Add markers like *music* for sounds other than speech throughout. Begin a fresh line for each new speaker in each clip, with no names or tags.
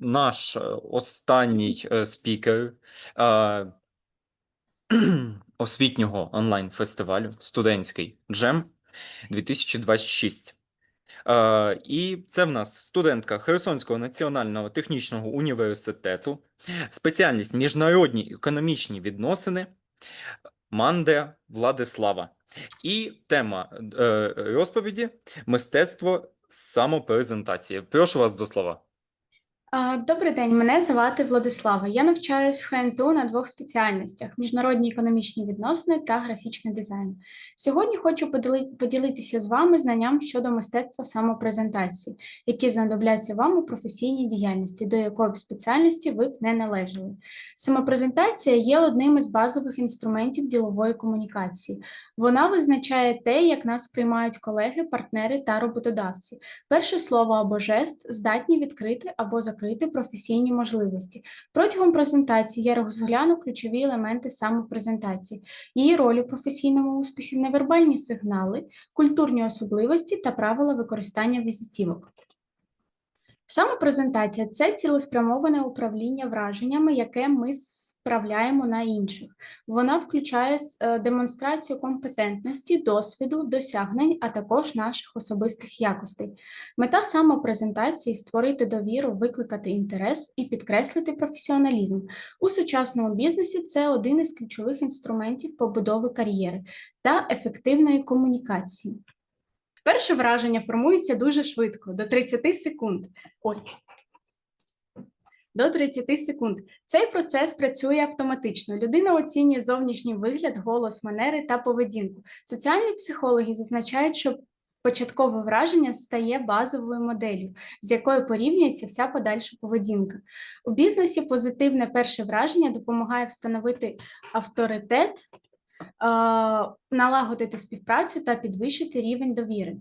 наш е, останній е, спікер е, *clears throat* освітнього онлайн-фестивалю студентський Джем 2026. Е, І це в нас студентка Херсонського національного технічного університету, спеціальність міжнародні економічні відносини Манде Владислава. І тема розповіді мистецтво самопрезентації. Прошу вас до слова.
Добрий день, мене звати Владислава. Я навчаюсь в ХНТУ на двох спеціальностях: міжнародні економічні відносини та графічний дизайн. Сьогодні хочу поділитися з вами знанням щодо мистецтва самопрезентації, які знадобляться вам у професійній діяльності, до якої б спеціальності ви б не належали. Самопрезентація є одним із базових інструментів ділової комунікації. Вона визначає те, як нас сприймають колеги, партнери та роботодавці. Перше слово або жест здатні відкрити або закрити професійні можливості. Протягом презентації я розгляну ключові елементи самопрезентації, її роль у професійному успіхі, невербальні сигнали, культурні особливості та правила використання візитівок. Самопрезентація це цілеспрямоване управління враженнями, яке ми справляємо на інших. Вона включає е, демонстрацію компетентності, досвіду, досягнень, а також наших особистих якостей. Мета самопрезентації створити довіру, викликати інтерес і підкреслити професіоналізм. У сучасному бізнесі це один із ключових інструментів побудови кар'єри та ефективної комунікації. Перше враження формується дуже швидко, до 30 секунд. Ой. До 30 секунд. Цей процес працює автоматично. Людина оцінює зовнішній вигляд, голос, манери та поведінку. Соціальні психологи зазначають, що початкове враження стає базовою моделлю, з якою порівнюється вся подальша поведінка. У бізнесі позитивне перше враження допомагає встановити авторитет, налагодити співпрацю та підвищити рівень довіри.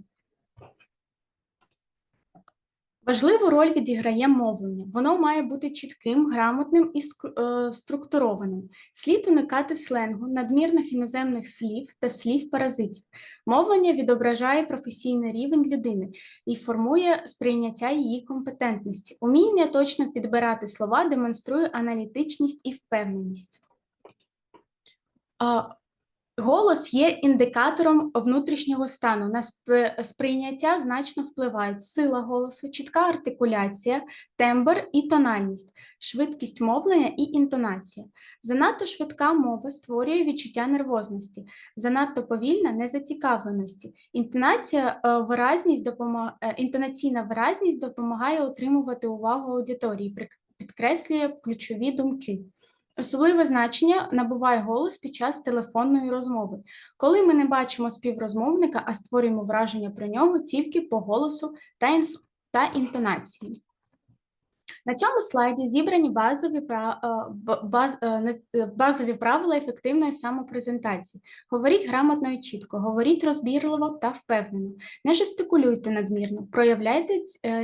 Важливу роль відіграє мовлення. Воно має бути чітким, грамотним і е, структурованим. Слід уникати сленгу, надмірних іноземних слів та слів паразитів. Мовлення відображає професійний рівень людини і формує сприйняття її компетентності. Уміння точно підбирати слова демонструє аналітичність і впевненість. Голос є індикатором внутрішнього стану. На сприйняття значно впливають сила голосу, чітка артикуляція, тембр і тональність, швидкість мовлення і інтонація. Занадто швидка мова створює відчуття нервозності, занадто повільна незацікавленості. Інтонація, е, виразність допомо- е, інтонаційна виразність допомагає утримувати увагу аудиторії, підкреслює ключові думки. Особливе значення набуває голос під час телефонної розмови, коли ми не бачимо співрозмовника, а створюємо враження про нього тільки по голосу та, інтонації. На цьому слайді зібрані базові, е, е, е, базові правила ефективної самопрезентації. Говоріть грамотно і чітко, говоріть розбірливо та впевнено. Не жестикулюйте надмірно, проявляйте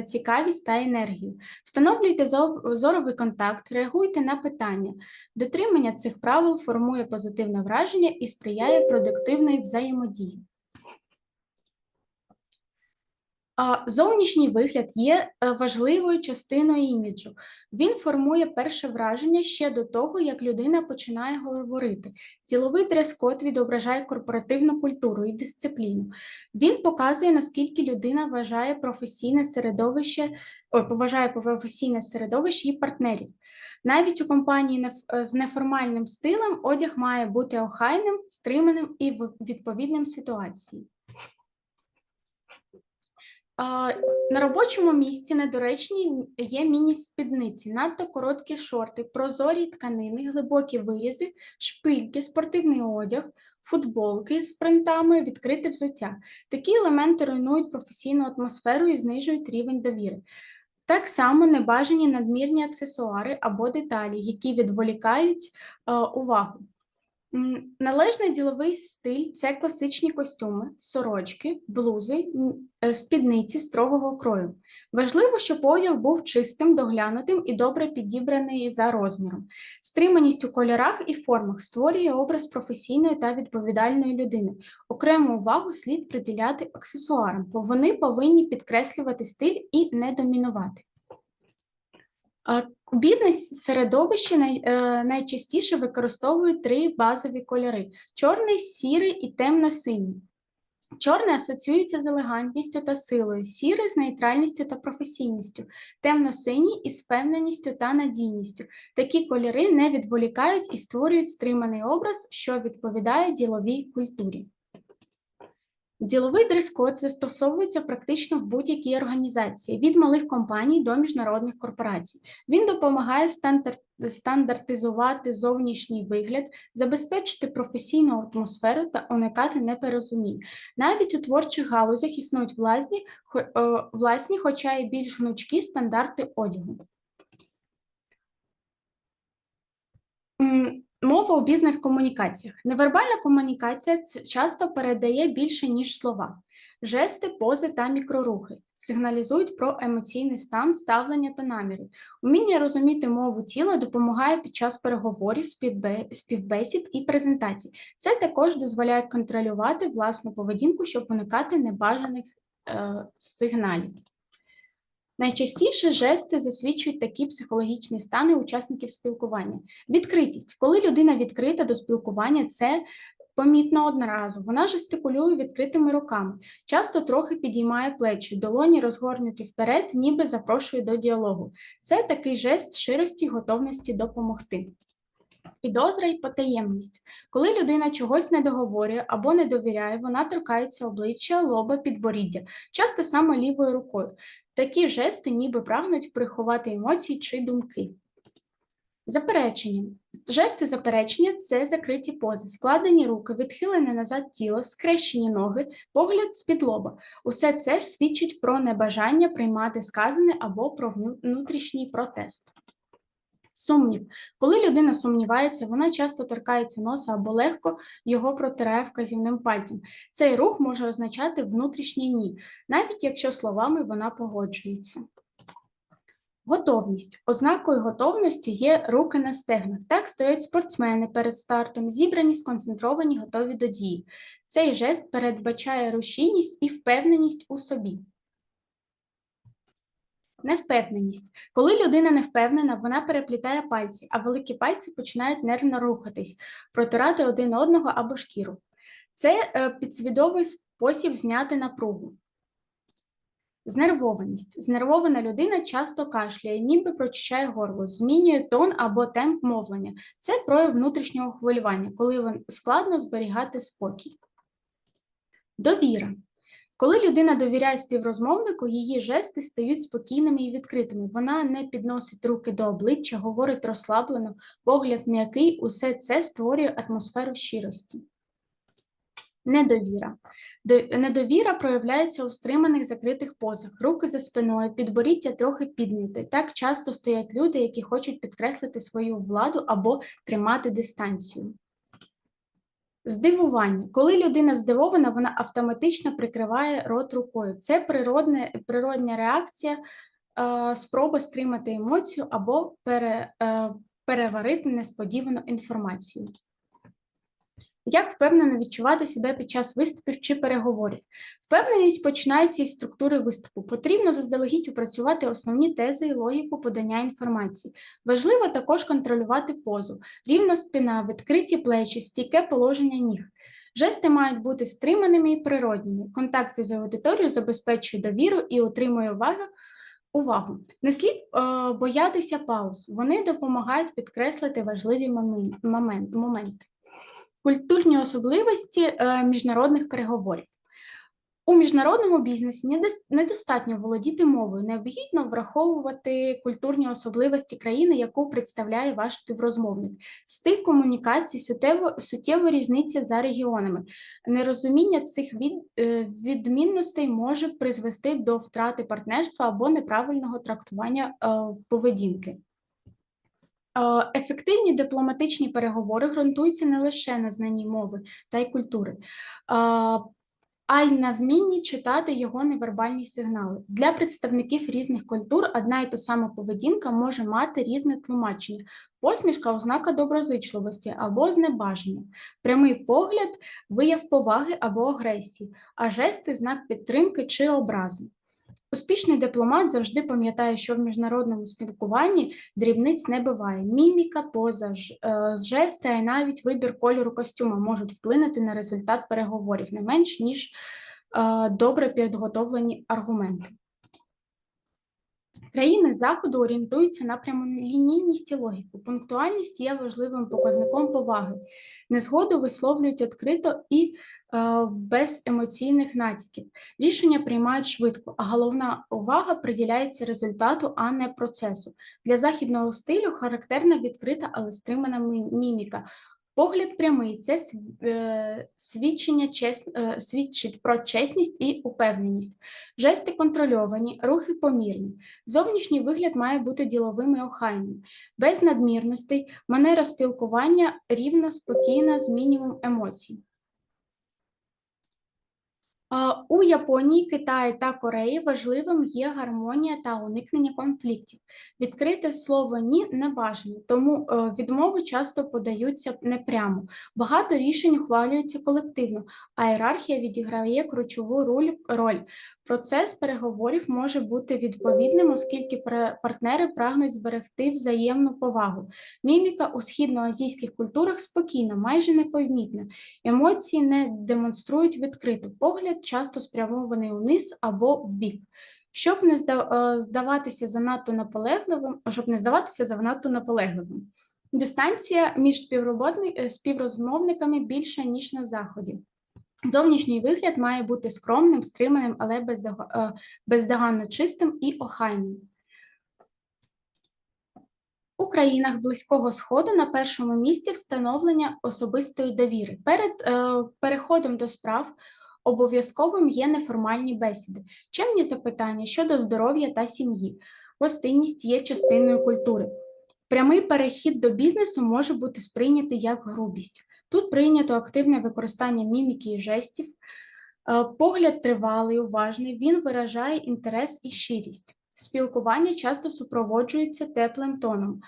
цікавість та енергію, встановлюйте зоровий контакт, реагуйте на питання. Дотримання цих правил формує позитивне враження і сприяє продуктивної взаємодії. А Зовнішній вигляд є е, важливою частиною іміджу. Він формує перше враження ще до того, як людина починає говорити. Діловий дрес-код відображає корпоративну культуру і дисципліну. Він показує, наскільки людина вважає професійне середовище, ой, поважає професійне середовище і партнерів. Навіть у компанії е, з неформальним стилем одяг має бути охайним, стриманим і відповідним ситуації. На робочому місці недоречні є міні-спідниці, надто короткі шорти, прозорі тканини, глибокі вирізи, шпильки, спортивний одяг, футболки з принтами, відкрите взуття. Такі елементи руйнують професійну атмосферу і знижують рівень довіри. Так само небажані надмірні аксесуари або деталі, які відволікають е, увагу. Належний діловий стиль це класичні костюми, сорочки, блузи, е, спідниці строгого крою. Важливо, щоб одяг був чистим, доглянутим і добре підібраний за розміром. Стриманість у кольорах і формах створює образ професійної та відповідальної людини. Окрему увагу слід приділяти аксесуарам, бо вони повинні підкреслювати стиль і не домінувати. У бізнес-середовищі е, найчастіше використовують три базові кольори: чорний, сірий і темно-синій. Чорний асоціюється з елегантністю та силою, сірий з нейтральністю та професійністю, темно-синій із впевненістю та надійністю. Такі кольори не відволікають і створюють стриманий образ, що відповідає діловій культурі. Діловий дрес-код застосовується практично в будь-якій організації, від малих компаній до міжнародних корпорацій. Він допомагає стандартизувати зовнішній вигляд, забезпечити професійну атмосферу та уникати непорозумінь. Навіть у творчих галузях існують власні, е, власні, хоча й більш гнучкі стандарти одягу. Мова у бізнес-комунікаціях. Невербальна комунікація часто передає більше, ніж слова. Жести, пози та мікрорухи сигналізують про емоційний стан, ставлення та наміри. Уміння розуміти мову тіла допомагає під час переговорів, співбесід і презентацій. Це також дозволяє контролювати власну поведінку, щоб уникати небажаних е, сигналів. Найчастіше жести засвідчують такі психологічні стани учасників спілкування. Відкритість. Коли людина відкрита до спілкування, це помітно одразу. Вона жестикулює відкритими руками, часто трохи підіймає плечі, долоні розгорнуті вперед, ніби запрошує до діалогу. Це такий жест щирості й готовності допомогти. Підозра й потаємність. Коли людина чогось не договорює або не довіряє, вона торкається обличчя, лоба, підборіддя, часто саме лівою рукою. Такі жести ніби прагнуть приховати емоції чи думки. Заперечення. Жести заперечення це закриті пози, складені руки, відхилене назад тіло, скрещені ноги, погляд з-під лоба. Усе це ж свідчить про небажання приймати сказане або про внутрішній протест. Сумнів. Коли людина сумнівається, вона часто торкається носа або легко його протирає вказівним пальцем. Цей рух може означати внутрішнє ні, навіть якщо словами вона погоджується. Готовність. Ознакою готовності є руки на стегнах. Так стоять спортсмени перед стартом, зібрані, сконцентровані, готові до дії. Цей жест передбачає рушійність і впевненість у собі. Невпевненість. Коли людина не впевнена, вона переплітає пальці, а великі пальці починають нервно рухатись, протирати один одного або шкіру. Це е, підсвідомий спосіб зняти напругу. Знервованість. Знервована людина часто кашляє, ніби прочищає горло, змінює тон або темп мовлення. Це прояв внутрішнього хвилювання, коли складно зберігати спокій. Довіра. Коли людина довіряє співрозмовнику, її жести стають спокійними і відкритими. Вона не підносить руки до обличчя, говорить розслаблено, погляд м'який, усе це створює атмосферу щирості. Недовіра. Недовіра проявляється у стриманих закритих позах, руки за спиною, підборіддя трохи підняте. Так часто стоять люди, які хочуть підкреслити свою владу або тримати дистанцію. Здивування. Коли людина здивована, вона автоматично прикриває рот рукою. Це природне, природня реакція, е, спроба стримати емоцію або пере, е, переварити несподівану інформацію. Як впевнено відчувати себе під час виступів чи переговорів? Впевненість починається із структури виступу. Потрібно заздалегідь опрацювати основні тези і логіку подання інформації. Важливо також контролювати позу, рівна спина, відкриті плечі, стійке положення ніг. Жести мають бути стриманими і природніми. Контакт з аудиторією забезпечує довіру і утримує увагу. Увагу. Не слід е, боятися пауз. Вони допомагають підкреслити важливі момен- момен- моменти. Культурні особливості е, міжнародних переговорів. У міжнародному бізнесі недос- недостатньо володіти мовою, необхідно враховувати культурні особливості країни, яку представляє ваш співрозмовник. Стиль комунікації суттєво, суттєво різниця за регіонами. Нерозуміння цих від, е, відмінностей може призвести до втрати партнерства або неправильного трактування е, поведінки. Ефективні дипломатичні переговори ґрунтуються не лише на знанні мови та й культури, а й на вмінні читати його невербальні сигнали. Для представників різних культур одна і та сама поведінка може мати різне тлумачення. Посмішка ознака доброзичливості або знебаження, прямий погляд вияв поваги або агресії, а жести знак підтримки чи образи. Успішний дипломат завжди пам'ятає, що в міжнародному спілкуванні дрібниць не буває. Міміка, поза, е, жести, а й навіть вибір кольору костюма можуть вплинути на результат переговорів не менш ніж е, добре підготовлені аргументи. Країни Заходу орієнтуються на прямолінійність і логіку. Пунктуальність є важливим показником поваги. Незгоду висловлюють відкрито і без емоційних натяків. Рішення приймають швидко, а головна увага приділяється результату, а не процесу. Для західного стилю характерна відкрита, але стримана міміка. Погляд прямий це е, свідчення е, свідчить про чесність і упевненість. Жести контрольовані, рухи помірні. Зовнішній вигляд має бути діловим і охайним, без надмірностей, манера спілкування рівна, спокійна, з мінімум емоцій. У Японії, Китаї та Кореї важливим є гармонія та уникнення конфліктів. Відкрите слово ні не бажано, тому е, відмови часто подаються непрямо. Багато рішень ухвалюються колективно, а ієрархія відіграє ключову роль. Процес переговорів може бути відповідним, оскільки партнери прагнуть зберегти взаємну повагу. Міміка у східноазійських культурах спокійна, майже непомітна. Емоції не демонструють відкрито. Погляд часто спрямований униз або вбік. Щоб не е, здаватися занадто наполегливим, щоб не здаватися занадто наполегливим. Дистанція між е, співрозмовниками більша, ніж на заході. Зовнішній вигляд має бути скромним, стриманим, але е, бездоганно чистим і охайним. У країнах Близького Сходу на першому місці встановлення особистої довіри. Перед е, переходом до справ обов'язковим є неформальні бесіди, чемні запитання щодо здоров'я та сім'ї. Гостинність є частиною культури. Прямий перехід до бізнесу може бути сприйнятий як грубість. Тут прийнято активне використання міміки і жестів. Е, Погляд тривалий, уважний, він виражає інтерес і щирість. Спілкування часто супроводжується теплим тоном,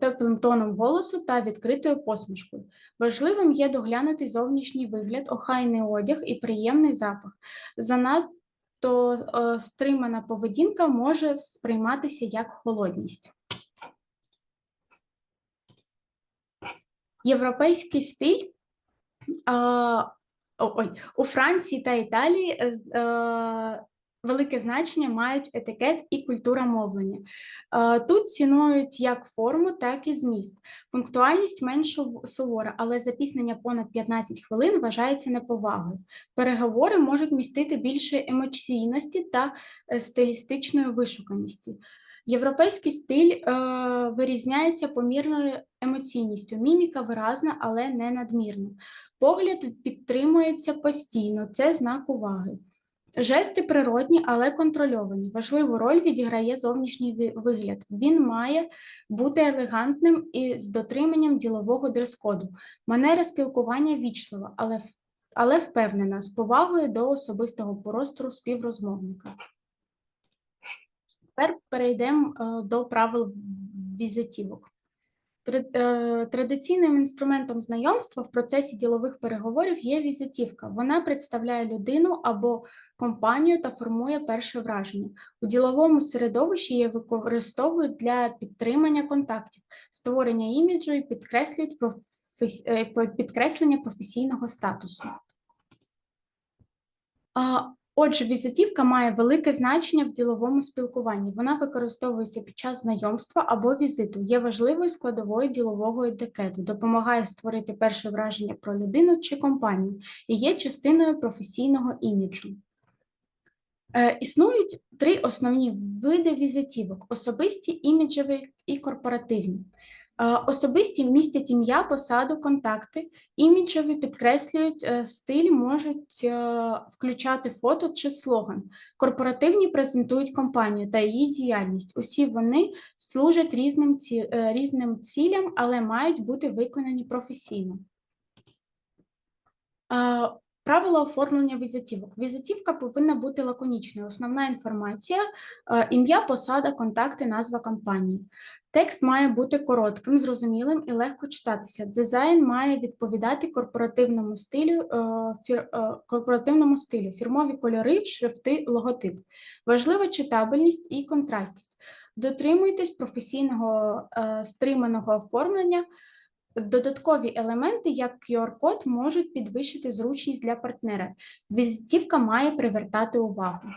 теплим тоном голосу та відкритою посмішкою. Важливим є доглянутий зовнішній вигляд, охайний одяг і приємний запах. Занадто е, стримана поведінка може сприйматися як холодність. Європейський стиль а, ой, у Франції та Італії е, велике значення мають етикет і культура мовлення. Е, Тут цінують як форму, так і зміст. Пунктуальність менш сувора, але запізнення понад 15 хвилин вважається неповагою. Переговори можуть містити більше емоційності та е, стилістичної вишуканості. Європейський стиль е, вирізняється помірною емоційністю. Міміка виразна, але не надмірна. Погляд підтримується постійно, це знак уваги. Жести природні, але контрольовані. Важливу роль відіграє зовнішній вигляд. Він має бути елегантним і з дотриманням ділового дрес-коду. Манера спілкування вічлива, але, але впевнена, з повагою до особистого простору співрозмовника. Тепер перейдемо е, до правил візитівок. Е, Традиційним інструментом знайомства в процесі ділових переговорів є візитівка. Вона представляє людину або компанію та формує перше враження. У діловому середовищі її використовують для підтримання контактів, створення іміджу і підкреслюють професі- е, підкреслення професійного статусу. Отже, візитівка має велике значення в діловому спілкуванні. Вона використовується під час знайомства або візиту, є важливою складовою ділового етикету, допомагає створити перше враження про людину чи компанію і є частиною професійного іміджу. Е, Існують три основні види візитівок: особисті, іміджеві і корпоративні. Е, Особисті містять ім'я, посаду, контакти, іміджеві підкреслюють е, стиль, можуть е, включати фото чи слоган. Корпоративні презентують компанію та її діяльність. Усі вони служать різним, різним цілям, але мають бути виконані професійно. Правила оформлення візитівок. Візитівка повинна бути лаконічною. Основна інформація, е, ім'я, посада, контакти, назва компанії. Текст має бути коротким, зрозумілим і легко читатися. Дизайн має відповідати корпоративному стилю, е, фір- е, корпоративному стилю, фірмові кольори, шрифти, логотип. Важлива читабельність і контрастність. Дотримуйтесь професійного стриманого оформлення. Додаткові елементи, як QR-код, можуть підвищити зручність для партнера. Візитівка має привертати увагу.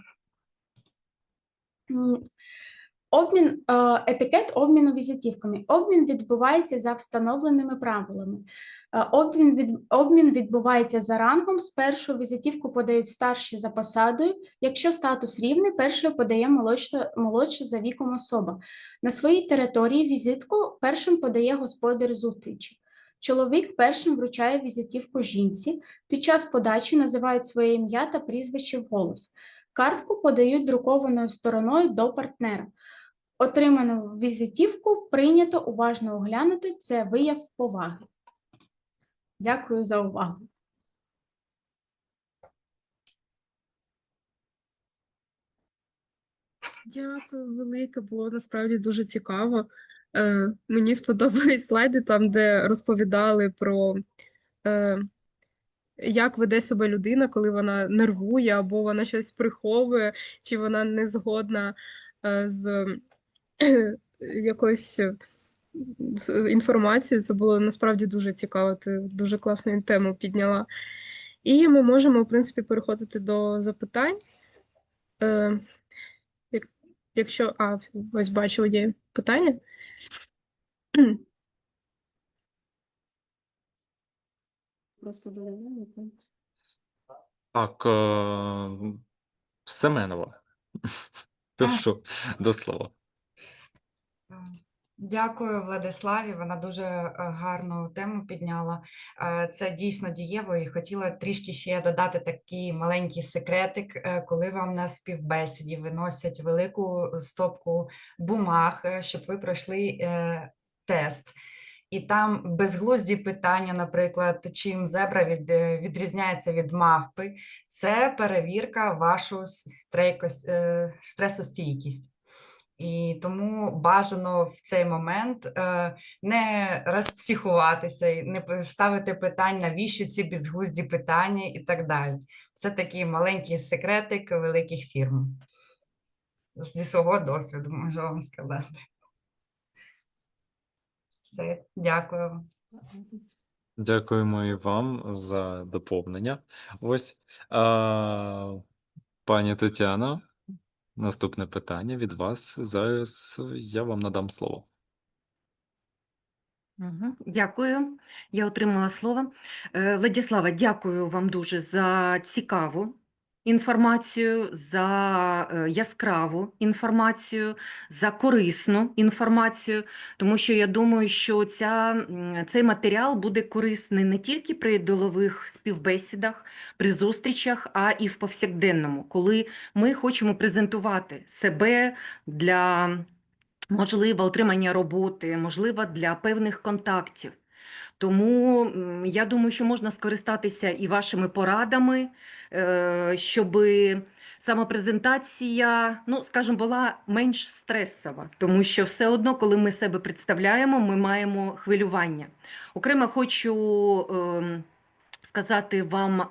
Обмін, е, етикет обміну візитівками. Обмін відбувається за встановленими правилами. Е, Обмін, від, обмін відбувається за рангом. Спершу візитівку подають старші за посадою. Якщо статус рівний, першою подає молодша, молодша за віком особа. На своїй території візитку першим подає господар зустрічі. Чоловік першим вручає візитівку жінці. Під час подачі називають своє ім'я та прізвище вголос. Картку подають друкованою стороною до партнера. Отриману візитівку прийнято уважно оглянути. Це вияв поваги. Дякую за увагу.
Дякую велике, було насправді дуже цікаво. Е, мені сподобались слайди там, де розповідали про е, як веде себе людина, коли вона нервує, або вона щось приховує, чи вона не згодна е, з *clears throat* е, якоюсь е, з інформацією. Це було насправді дуже цікаво. Ти дуже класну тему підняла. І ми можемо, в принципі, переходити до запитань. Е, Якщо, а, ось бачу, є питання. *clears throat*
Просто додаємо.
Так, е, Семенова. *laughs* Прошу до слова.
Дякую, Владиславі. Вона дуже е, гарну тему підняла. Е, Це дійсно дієво, і хотіла трішки ще додати такий маленький секретик, е, коли вам на співбесіді виносять велику стопку бумаг, е, щоб ви пройшли е, тест. І там безглузді питання, наприклад, чим зебра від, е, відрізняється від мавпи, це перевірка вашу с- стрейкос- е, стресостійкість. І тому бажано в цей момент е, не розпсихуватися, і не ставити питань, навіщо ці безглузді питання і так далі. Це такий маленький секретик великих фірм. Зі свого досвіду можу вам сказати. Все, дякую.
Дякуємо і вам за доповнення. Ось, а, пані Тетяно, наступне питання від вас. Зараз я вам надам слово.
Дякую. Я отримала слово. Е, Владислава, дякую вам дуже за цікаву інформацію, за е, яскраву інформацію, за корисну інформацію, тому що я думаю, що ця, цей матеріал буде корисний не тільки при ділових співбесідах, при зустрічах, а і в повсякденному, коли ми хочемо презентувати себе для можливо, отримання роботи, можливо, для певних контактів. Тому я думаю, що можна скористатися і вашими порадами, щоб самопрезентація, ну, скажімо, була менш стресова, тому що все одно, коли ми себе представляємо, ми маємо хвилювання. Окремо хочу ем, сказати вам е,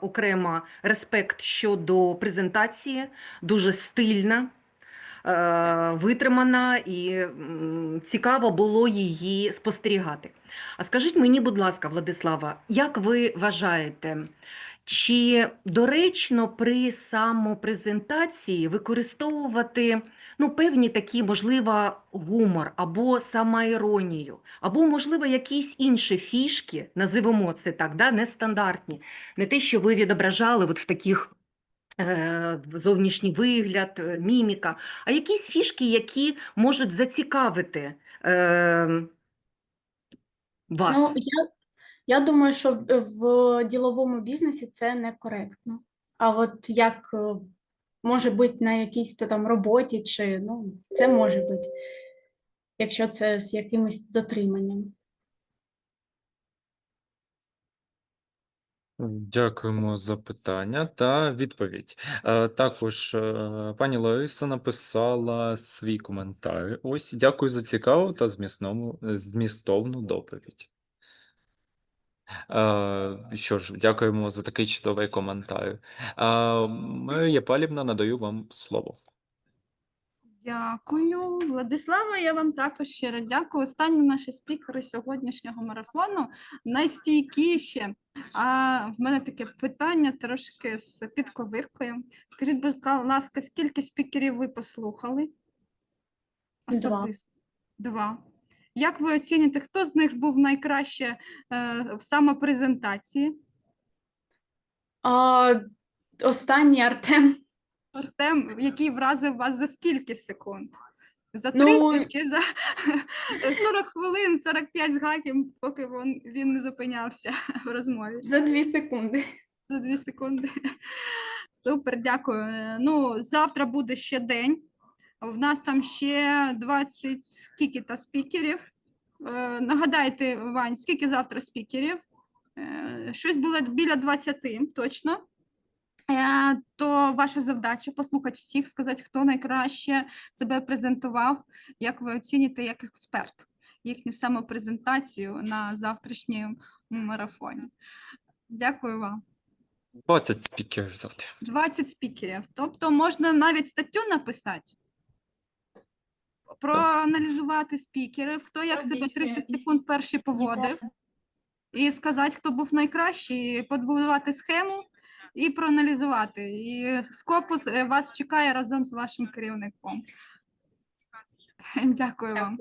окремо респект щодо презентації, дуже стильна е, витримана і цікаво було її спостерігати. А скажіть мені, будь ласка, Владислава, як ви вважаєте, чи доречно при самопрезентації використовувати ну, певні такі, можливо, гумор або самоіронію, або, можливо, якісь інші фішки, називемо це так, да, нестандартні, не те, що ви відображали от в таких е, зовнішній вигляд, е, міміка, а якісь фішки, які можуть зацікавити е, вас.
Ну, я, я думаю, що в, діловому бізнесі це некоректно. А от як е, може бути на якійсь там роботі, чи ну, це може бути, якщо це з якимось дотриманням.
Дякуємо за питання та відповідь. Е, Також е, пані Лариса написала свій коментар. Ось, дякую за цікаву та змістовну доповідь. Е, Що ж, дякуємо за такий чудовий коментар. Е, Марія Палівна, надаю вам слово.
Дякую, Владислава. Я вам також щиро дякую. Останні наші спікери сьогоднішнього марафону найстійкіші. А в мене таке питання трошки з підковиркою. Скажіть, будь ласка, скільки спікерів ви послухали?
Два.
Особисто? Два. Як ви оціните, хто з них був найкраще е, в самопрезентації?
А, останній Артем.
Артем, який вразив вас за скільки секунд? За 30
Ну,
чи за *laughs* 40 хвилин, 45 згаків, поки він, він не зупинявся в розмові.
За дві секунди.
За 2 секунди. Супер, дякую. Ну, завтра буде ще день. В нас там ще 20 скільки та спікерів. Е, Нагадайте, Вань, скільки завтра спікерів? Е, Щось було біля 20, точно. Е, То ваша задача послухати всіх, сказати, хто найкраще себе презентував, як ви оціните як експерт їхню самопрезентацію на завтрашньому марафоні. Дякую вам.
20 спікерів завтра.
20 спікерів. Тобто можна навіть статтю написати, проаналізувати спікерів, хто як себе 30 секунд перші поводив, і сказати, хто був найкращий, і побудувати схему і проаналізувати. І скопус е, вас чекає разом з вашим керівником. *laughs* Дякую вам.